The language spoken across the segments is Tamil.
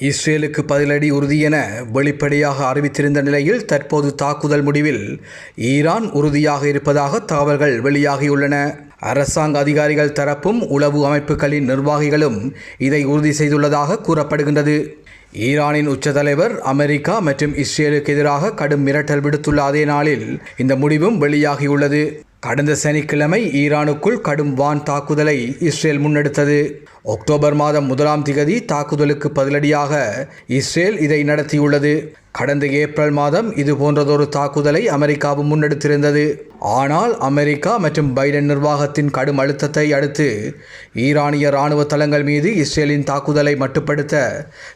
இஸ்ரேலுக்கு பதிலடி உறுதி என வெளிப்படையாக அறிவித்திருந்த நிலையில் தற்போது தாக்குதல் முடிவில் ஈரான் உறுதியாக இருப்பதாக தகவல்கள் வெளியாகியுள்ளன. அரசாங்க அதிகாரிகள் தரப்பும் உளவு அமைப்புகளின் நிர்வாகிகளும் இதை உறுதி செய்துள்ளதாக கூறப்படுகின்றது. ஈரானின் உச்ச தலைவர் அமெரிக்கா மற்றும் இஸ்ரேலுக்கு எதிராக கடும் மிரட்டல் விடுத்துள்ள அதே நாளில் இந்த முடிவும் வெளியாகியுள்ளது. கடந்த சனிக்கிழமை ஈரானுக்குள் கடும் வான் தாக்குதலை இஸ்ரேல் முன்னெடுத்தது. அக்டோபர் மாதம் முதலாம் திகதி தாக்குதலுக்கு பதிலடியாக இஸ்ரேல் இதை நடத்தியுள்ளது. கடந்த ஏப்ரல் மாதம் இது போன்றதொரு தாக்குதலை அமெரிக்காவும் முன்னெடுத்திருந்தது. ஆனால் அமெரிக்கா மற்றும் பைடன் நிர்வாகத்தின் கடும் அழுத்தத்தை அடுத்து ஈரானிய இராணுவ தளங்கள் மீது இஸ்ரேலின் தாக்குதலை மட்டுப்படுத்த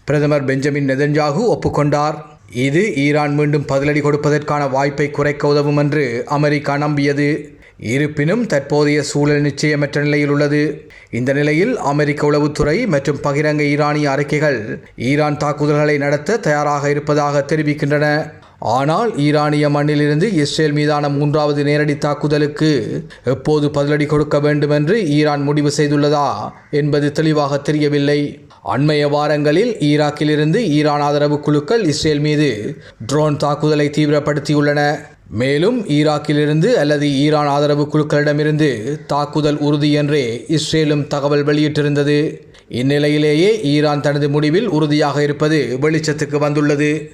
பிரதமர் பெஞ்சமின் நெதன்யாகு ஒப்புக்கொண்டார். இது ஈரான் மீண்டும் பதிலடி கொடுப்பதற்கான வாய்ப்பை குறைக்க உதவும் என்று அமெரிக்கா நம்பியது. இருப்பினும் தற்போதைய சூழல் நிச்சயமற்ற நிலையில் உள்ளது. இந்த நிலையில் அமெரிக்க உளவுத்துறை மற்றும் பகிரங்க ஈரானிய அறிக்கைகள் ஈரான் தாக்குதல்களை நடத்த தயாராக இருப்பதாக தெரிவிக்கின்றன. ஆனால் ஈரானிய மண்ணிலிருந்து இஸ்ரேல் மீதான மூன்றாவது நேரடி தாக்குதலுக்கு எப்போது பதிலடி கொடுக்க வேண்டும் என்று ஈரான் முடிவு செய்துள்ளதா என்பது தெளிவாக தெரியவில்லை. அண்மைய வாரங்களில் ஈராக்கிலிருந்து ஈரான் ஆதரவு குழுக்கள் இஸ்ரேல் மீது ட்ரோன் தாக்குதலை தீவிரப்படுத்தியுள்ளன. மேலும் ஈராக்கிலிருந்து அல்லது ஈரான் ஆதரவு குழுக்களிடமிருந்து தாக்குதல் உறுதி என்றே இஸ்ரேலும் தகவல் வெளியிட்டிருந்தது. இந்நிலையிலேயே ஈரான் தனது முடிவில் உறுதியாக இருப்பது வெளிச்சத்துக்கு வந்துள்ளது.